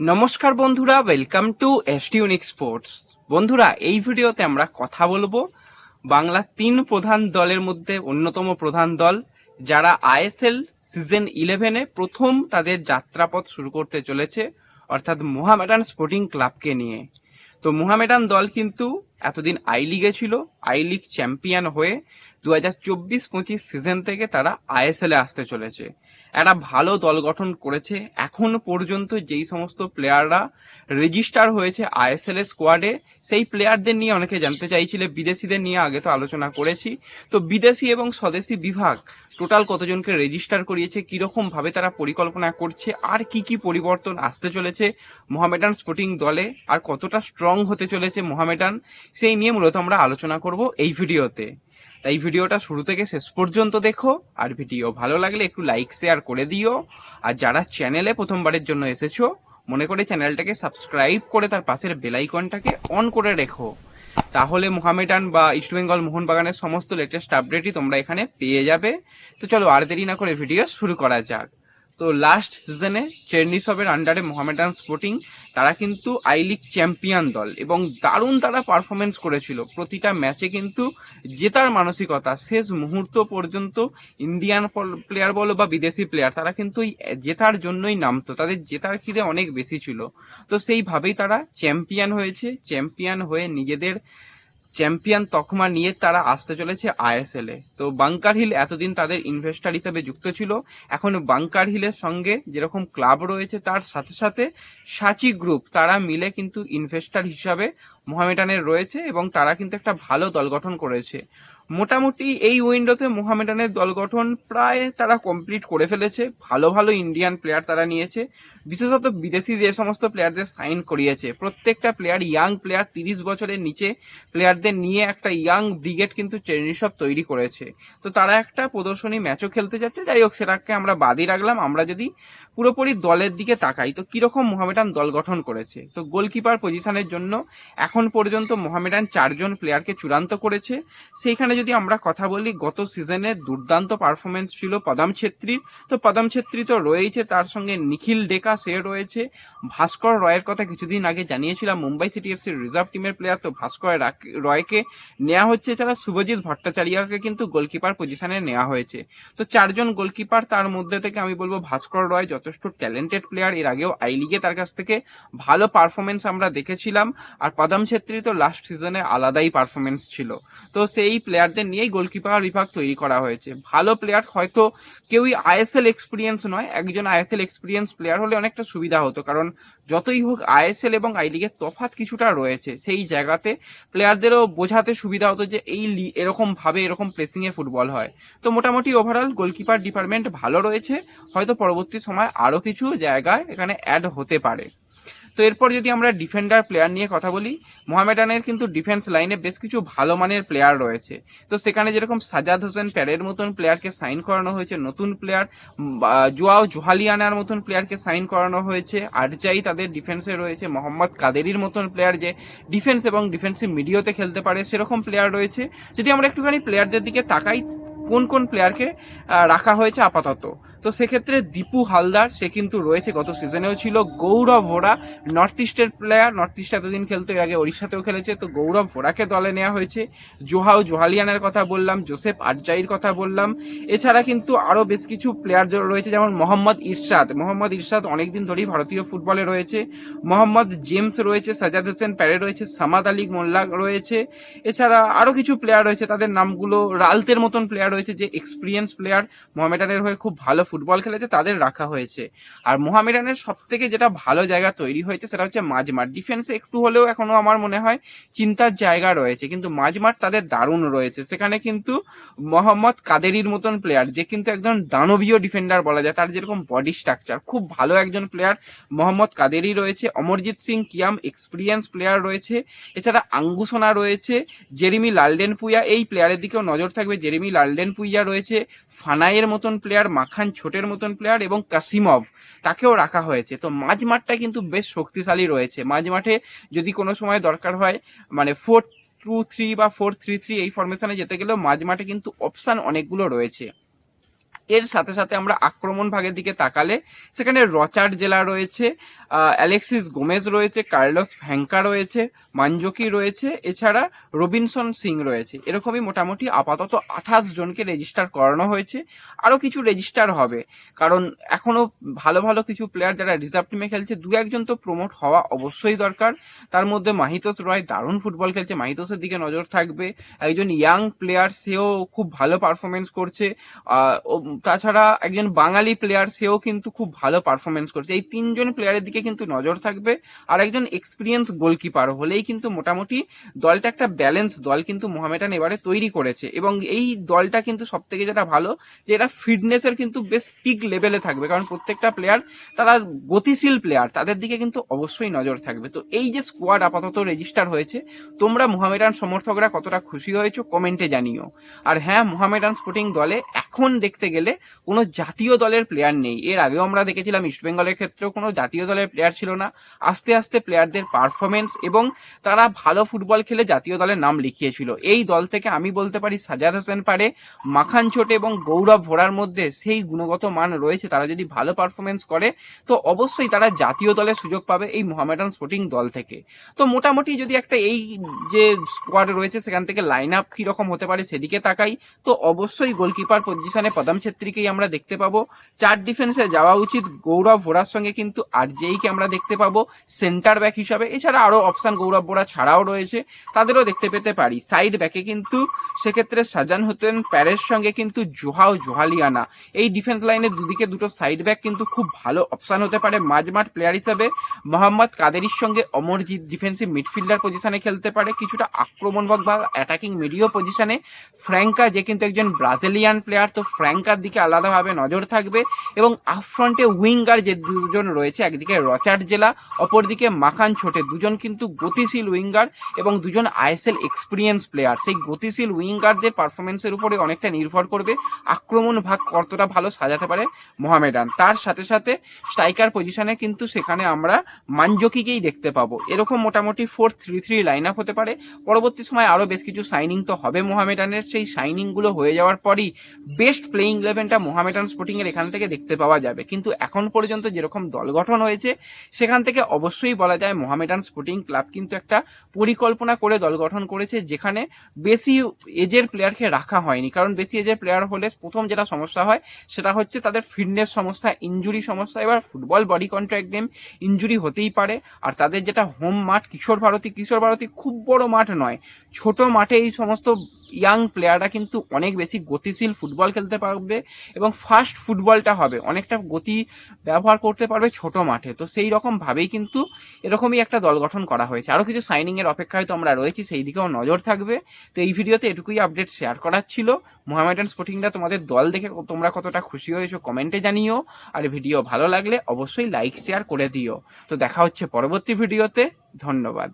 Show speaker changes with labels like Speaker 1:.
Speaker 1: নমস্কার বন্ধুরা welcome to ST unique sports বন্ধুরা, এই ভিডিওতে আমরা কথা বলব বাংলার তিন প্রধান দলের মধ্যে অন্যতম প্রধান দল, যারা আইএসএল সিজন ইলেভেনে প্রথম তাদের যাত্রাপথ শুরু করতে চলেছে, অর্থাৎ মোহামেডান স্পোর্টিং ক্লাবকে নিয়ে। তো মোহামেডান দল কিন্তু এতদিন আই লিগে ছিল আই লিগ চ্যাম্পিয়ন হয়ে দু হাজার চব্বিশ পঁচিশ সিজন থেকে তারা আইএসএলে আসতে চলেছে। একটা ভালো দল গঠন করেছে। এখন পর্যন্ত যেই সমস্ত প্লেয়াররা রেজিস্টার হয়েছে আইএসএল এর স্কোয়াডে সেই প্লেয়ারদের নিয়ে অনেকে জানতে চাইছিলে, বিদেশিদের নিয়ে আগে তো আলোচনা করেছি। তো বিদেশি এবং স্বদেশি বিভাগ টোটাল কতজনকে রেজিস্টার করিয়েছে, কীরকম ভাবে তারা পরিকল্পনা করছে, আর কি কি পরিবর্তন আসতে চলেছে মোহামেডান স্পোর্টিং দলে, আর কতটা স্ট্রং হতে চলেছে মোহামেডান, সেই নিয়ে মূলত আমরা আলোচনা করব এই ভিডিওতে। তাই ভিডিওটা শুরু থেকে শেষ পর্যন্ত দেখো। আর ভিডিও ভালো লাগলে একটু লাইক শেয়ার করে দিও। আর যারা চ্যানেলে প্রথমবারের জন্য এসেছ, মনে করে চ্যানেলটাকে সাবস্ক্রাইব করে তার পাশের বেলাইকনটাকে অন করে রেখো। তাহলে মোহামেডান বা ইস্টবেঙ্গল মোহনবাগানের সমস্ত লেটেস্ট আপডেটই তোমরা এখানে পেয়ে যাবে। তো চলো আর দেরি না করে ভিডিও শুরু করা যাক। তো লাস্ট সিজনে চেন্নিসবের আন্ডারে মোহামেডান স্পোর্টিং তারা কিন্তু আই লিগ চ্যাম্পিয়ন দল এবং দারুণ তারা পারফরমেন্স করেছিল। প্রতিটা ম্যাচে কিন্তু জেতার মানসিকতা, শেষ মুহূর্ত পর্যন্ত ইন্ডিয়ান প্লেয়ার বলো বা বিদেশি প্লেয়ার তারা কিন্তু জেতার জন্যই নামতো। তাদের জেতার খিদে অনেক বেশি ছিল। তো সেইভাবেই তারা চ্যাম্পিয়ন হয়েছে। চ্যাম্পিয়ন হয়ে নিজেদের চ্যাম্পিয়ন তকমা নিয়ে তারা আসতে চলেছে আইএসএল এ। তো বাংকার হিল এতদিন তাদের ইনভেস্টার হিসেবে যুক্ত ছিল, এখন বাংকার হিলের সঙ্গে যেরকম ক্লাব রয়েছে তার সাথে সাথে সাচি গ্রুপ তারা মিলে কিন্তু ইনভেস্টার হিসাবে মোহামেডানের রয়েছে এবং তারা কিন্তু একটা ভালো দল গঠন করেছে। মোটামুটি এই উইন্ডোতে মোহামেডানের দল গঠন প্রায় তারা কমপ্লিট করে ফেলেছে। ভালো ভালো ইন্ডিয়ান প্লেয়ার তারা নিয়েছে। বিশেষত বিদেশি যে সমস্ত প্লেয়ারদের সাইন করিয়েছে। প্রত্যেকটা প্লেয়ার, ইয়াং প্লেয়ার তিরিশ বছরের নিচে প্লেয়ারদের নিয়ে একটা ইয়াং ব্রিগেড কিন্তু ট্রেনিসব তৈরি করেছে। তো তারা একটা প্রদর্শনী ম্যাচও খেলতে যাচ্ছে। যাই হোক, সেটাকে আমরা বাদই রাখলাম। আমরা যদি পুরোপুরি দলের দিকে তাকাই। তো কীরকম মোহামেডান দল গঠন করেছে? তো গোলকিপার পজিশনের জন্য এখন পর্যন্ত মোহামেডান চারজন প্লেয়ারকে চূড়ান্ত করেছে। সেইখানে যদি আমরা কথা বলি, গত সিজনে দুর্দান্ত পারফরমেন্স ছিল পদাম ছেত্রীর। তো পদাম ছেত্রী তো রয়েছে তার সঙ্গে নিখিল ডেকা সে রয়েছে। ভাস্কর রয়ের কথা কিছুদিন আগে জানিয়েছিলাম, মুম্বাই সিটি এফসির রিজার্ভ টিমের প্লেয়ার তো ভাস্কর রয়কে নেওয়া হচ্ছে। এছাড়া শুভজিৎ ভট্টাচার্যকে কিন্তু গোলকিপার পজিশনে নেওয়া হয়েছে। তো চারজন গোলকিপার, তার মধ্যে থেকে আমি বলব ভাস্কর রয় যথেষ্ট ট্যালেন্টেড প্লেয়ার এর আগেও আই লিগে তার কাছ থেকে ভালো পারফরমেন্স আমরা দেখেছিলাম। আর পদাম ছেত্রী তো লাস্ট সিজনে আলাদাই পারফরমেন্স ছিল। তো সেই প্লেয়ারদের নিয়েই গোলকিপার বিভাগ তৈরি করা হয়েছে। ভালো প্লেয়ার হয়তো কেউই আইএসএল এক্সপিরিয়েন্স নয়, একজন আইএসএল এক্সপিরিয়েন্স প্লেয়ার হলে অনেকটা সুবিধা হতো। কারণ যতই হোক আইএসএল এবং আই লিগের তফাৎ কিছুটা রয়েছে, সেই জায়গাতে প্লেয়ারদেরও বোঝাতে সুবিধা হতো যে এই লি- এরকম ভাবে এরকম প্লেসিং এ ফুটবল হয়। তো মোটামুটি ওভারঅল গোলকিপার ডিপার্টমেন্ট ভালো রয়েছে, হয়তো পরবর্তী সময় আরও কিছু জায়গায় এখানে অ্যাড হতে পারে। তো এরপর যদি আমরা ডিফেন্ডার প্লেয়ার নিয়ে কথা বলি মোহামেডানের কিন্তু ডিফেন্স লাইনে বেশ কিছু ভালো মানের প্লেয়ার রয়েছে। তো সেখানে যেরকম সাজাদ হোসেন প্যারের মতন প্লেয়ারকে সাইন করানো হয়েছে, নতুন প্লেয়ার জুয়াও জোহালিয়ানার মতন প্লেয়ারকে সাইন করানো হয়েছে, আরজাই তাদের ডিফেন্সে রয়েছে, মোহাম্মদ কাদেরির মতন প্লেয়ার যে ডিফেন্স এবং ডিফেন্সিভ মিডিওতে খেলতে পারে, সেরকম প্লেয়ার রয়েছে। যদি আমরা একটুখানি প্লেয়ারদের দিকে তাকাই, কোন কোন প্লেয়ারকে রাখা হয়েছে আপাতত? তো সেক্ষেত্রে দীপু হালদার, সে কিন্তু রয়েছে, গত সিজনেও ছিল। গৌরব ভোরা নর্থ ইস্টের প্লেয়ার নর্থ ইস্ট এতদিন খেলতো, এর আগে ওড়িশাতেও খেলেছে। তো গৌরব ভোরাকে দলে নেওয়া হয়েছে। জোহাও জোহালিয়ানের কথা বললাম, জোসেফ আরজাইর কথা বললাম। এছাড়া কিন্তু আরও বেশ কিছু প্লেয়ার রয়েছে, যেমন মোহাম্মদ ইরশাদ। মোহাম্মদ ইরশাদ অনেকদিন ধরেই ভারতীয় ফুটবলে রয়েছে। মোহাম্মদ জেমস রয়েছে সাজাদ হোসেন প্যারে রয়েছে, সামাদ আলী মোল্লা রয়েছে। এছাড়া আরও কিছু প্লেয়ার রয়েছে, তাদের নামগুলো রালতের মতন প্লেয়ার রয়েছে, যে এক্সপিরিয়েন্স প্লেয়ার মোহামেডানের হয়ে খুব ভালো ফুটবল খেলেছে, তাদের রাখা হয়েছে। আর মোহামেডানের সব থেকে যেটা ভালো জায়গা তৈরি হয়েছে, সেটা হচ্ছে মাঝমাঠ। ডিফেন্সে একটু হলেও এখনও আমার মনে হয় চিন্তার জায়গা রয়েছে, কিন্তু মাঝমাঠ তাদের দারুণ রয়েছে। সেখানে কিন্তু মোহাম্মদ কাদেরির মতন প্লেয়ার যে কিন্তু একজন দানবীয় ডিফেন্ডার বলা যায়, তার যেরকম বডি স্ট্রাকচার খুব ভালো একজন প্লেয়ার মোহাম্মদ কাদেরি রয়েছে। অমরজিৎ সিং কিয়াম এক্সপিরিয়েন্স প্লেয়ার রয়েছে। এছাড়া আঙ্গুসোনা রয়েছে। জেরিমি লালডেন পুইয়া এই প্লেয়ারের দিকেও নজর থাকবে। জেরিমি লালডেন পুইয়া রয়েছে। ফানাইয়ের মতন প্লেয়ার মাখান ছোটের মতন প্লেয়ার এবং কাসিমভ, তাকেও রাখা হয়েছে। তো মাঝ মাঠটা কিন্তু বেশ শক্তিশালী রয়েছে। মাঝ মাঠে যদি কোনো সময় দরকার হয় মানে ফোর টু থ্রি বা ফোর থ্রি থ্রি এই ফরমেশনে যেতে গেলেও মাঝ মাঠে কিন্তু অপশান অনেকগুলো রয়েছে। এর সাথে সাথে আমরা আক্রমণ ভাগের দিকে তাকালে, সেখানে রচার্ড জেলা রয়েছে অ্যালেক্সিস গোমেজ রয়েছে, কার্লোস ফ্যাঙ্কা রয়েছে, মানজকি রয়েছে। এছাড়া রবিনসন সিং রয়েছে। এরকমই মোটামুটি আপাতত আঠাশ জনকে রেজিস্টার করানো হয়েছে। আরও কিছু রেজিস্টার হবে। কারণ এখনও ভালো ভালো কিছু প্লেয়ার যারা রিজার্ভ টিমে খেলছে, দু একজন তো প্রমোট হওয়া অবশ্যই দরকার। তার মধ্যে মাহিতোস রয় দারুণ ফুটবল খেলছে। মাহিতোসের দিকে নজর থাকবে। একজন ইয়াং প্লেয়ার সেও খুব ভালো পারফরমেন্স করছে। তাছাড়া একজন বাঙালি প্লেয়ার সেও কিন্তু খুব ভালো পারফরমেন্স করছে। এই তিনজন প্লেয়ারের দিকে কিন্তু নজর থাকবে। আর একজন এক্সপিরিয়েন্স গোলকিপার হলেই কিন্তু মোটামুটি দলটা একটা ব্যালেন্স দল কিন্তু মোহামেডান এবারে তৈরি করেছে। এবং এই দলটা কিন্তু সব থেকে যেটা ভালো, যে এরা ফিটনেসের কিন্তু বেশ পিক লেভেলে থাকবে। কারণ প্রত্যেকটা প্লেয়ার তারা গতিশীল প্লেয়ার তাদের দিকে কিন্তু অবশ্যই নজর থাকবে। তো এই যে স্কোয়াড আপাতত রেজিস্টার হয়েছে, তোমরা মোহামেডান সমর্থকরা কতটা খুশি হয়েছো কমেন্টে জানিও। আর হ্যাঁ মোহামেডান স্পোর্টিং দলে এখন দেখতে গেলে কোনো জাতীয় দলের প্লেয়ার নেই। এর আগেও আমরা দেখেছিলাম ইস্টবেঙ্গলের ক্ষেত্রেও কোনো জাতীয় দলের প্লেয়ার ছিল না। আস্তে আস্তে প্লেয়ারদের পারফরমেন্স এবং তারা ভালো ফুটবল খেলে জাতীয় দলের নাম লিখিয়েছিল। এই দল থেকে আমি বলতে পারি সাজাদ হোসেন পারে মাখান ছোটে এবং গৌরব ভোরার মধ্যে সেই গুণগত মান রয়েছে। তারা যদি ভালো পারফরমেন্স করে, তো অবশ্যই তারা জাতীয় দলে সুযোগ পাবে এই মোহামেডান স্পোর্টিং দল থেকে। তো মোটামুটি যদি একটা এই যে স্কোয়াড রয়েছে, সেখান থেকে লাইন আপ কীরকম হতে পারে সেদিকে তাকাই। তো অবশ্যই গোলকিপার পজিশনে পদম ছেত্রীকেই আমরা দেখতে পাবো। চার ডিফেন্সে যাওয়া উচিত। গৌরব ভোরার সঙ্গে কিন্তু আর আরজেইকে আমরা দেখতে পাবো। সেন্টার ব্যাক হিসাবে। এছাড়া আরও অপশন গৌরব ভোরা ছাড়াও রয়েছে। তাদেরও দেখতে পেতে পারি। সাইড ব্যাকে কিন্তু সেক্ষেত্রে সাজান হতেন প্যারের সঙ্গে কিন্তু জোহাও জোহালিয়ানা। এই ডিফেন্স লাইনে দুদিকে দুটো সাইড ব্যাক কিন্তু খুব ভালো অপশান হতে পারে মাঝমাঠ প্লেয়ার হিসেবে। মোহাম্মদ কাদেরির সঙ্গে অমরজিৎ ডিফেন্সিভ মিডফিল্ডার পজিশনে খেলতে পারে। কিছুটা আক্রমণভাগ বা অ্যাটাকিং মিডিও পজিশনে ফ্র্যাঙ্কা যে কিন্তু একজন ব্রাজিলিয়ান প্লেয়ার তো ফ্র্যাঙ্কার দিকে আলাদাভাবে নজর থাকবে এবং আপ ফ্রন্টে উইঙ্গার যে দুজন রয়েছে, একদিকে রচার জেলা, অপরদিকে মাখান ছোটে। দুজন কিন্তু গতিশীল উইঙ্গার এবং দুজন আইএসএল এক্সপিরিয়েন্স প্লেয়ার সেই গতিশীল উইঙ্গারদের পারফরমেন্সের উপরে অনেকটা নির্ভর করবে আক্রমণ ভাগ কতটা ভালো সাজাতে পারে মোহামেডান। তার সাথে সাথে স্ট্রাইকার পজিশনে কিন্তু সেখানে আমরা মানজকিকেই দেখতে পাবো। এরকম মোটামুটি four three three line up হতে পারে। পরবর্তী সময় আরও বেশ কিছু সাইনিং তো হবে মোহামেডানের। সেই সাইনিংগুলো হয়ে যাওয়ার পরই বেস্ট প্লেইং ইলেভেনটা মোহামেডান স্পোর্টিং এর এখান থেকে দেখতে পাওয়া যাবে। কিন্তু এখন পর্যন্ত যেরকম দল গঠন হয়েছে, সেখান থেকে অবশ্যই বলা যায় মোহামেডান স্পোর্টিং ক্লাব কিন্তু একটা পরিকল্পনা করে দল গঠন করেছে যেখানে বেশি এজের প্লেয়ারকে রাখা হয়নি। কারণ বেশি এজের প্লেয়ার হলে প্রথম যেটা সমস্যা হয় সেটা হচ্ছে তাদের ফিটনেস সমস্যা ইঞ্জুরি সমস্যা। এবার football body contact game injury হতেই পারে। আর তাদের যেটা হোম মাঠ, কিশোর ভারতী কিশোর ভারতী খুব বড় মাঠ নয়, ছোট মাঠে এই সমস্ত ইয়াং প্লেয়াররা কিন্তু অনেক বেশি গতিশীল ফুটবল খেলতে পারবে এবং ফাস্ট ফুটবলটা হবে। অনেকটা গতি ব্যবহার করতে পারবে ছোট মাঠে। তো সেই রকম ভাবেই কিন্তু এরকমই একটা দল গঠন করা হয়েছে। আরও কিছু সাইনিং এর অপেক্ষায় তো আমরা রয়েছি, সেই দিকেও নজর থাকবে। তো এই ভিডিওতে এটুকুই আপডেট শেয়ার করার ছিল। মোহামেডান স্পোর্টিংরা তোমাদের দল দেখে তোমরা কতটা খুশি হয়েছো কমেন্টে জানিও। আর ভিডিও ভালো লাগলে অবশ্যই লাইক শেয়ার করে দিও। তো দেখা হচ্ছে পরবর্তী ভিডিওতে। ধন্যবাদ।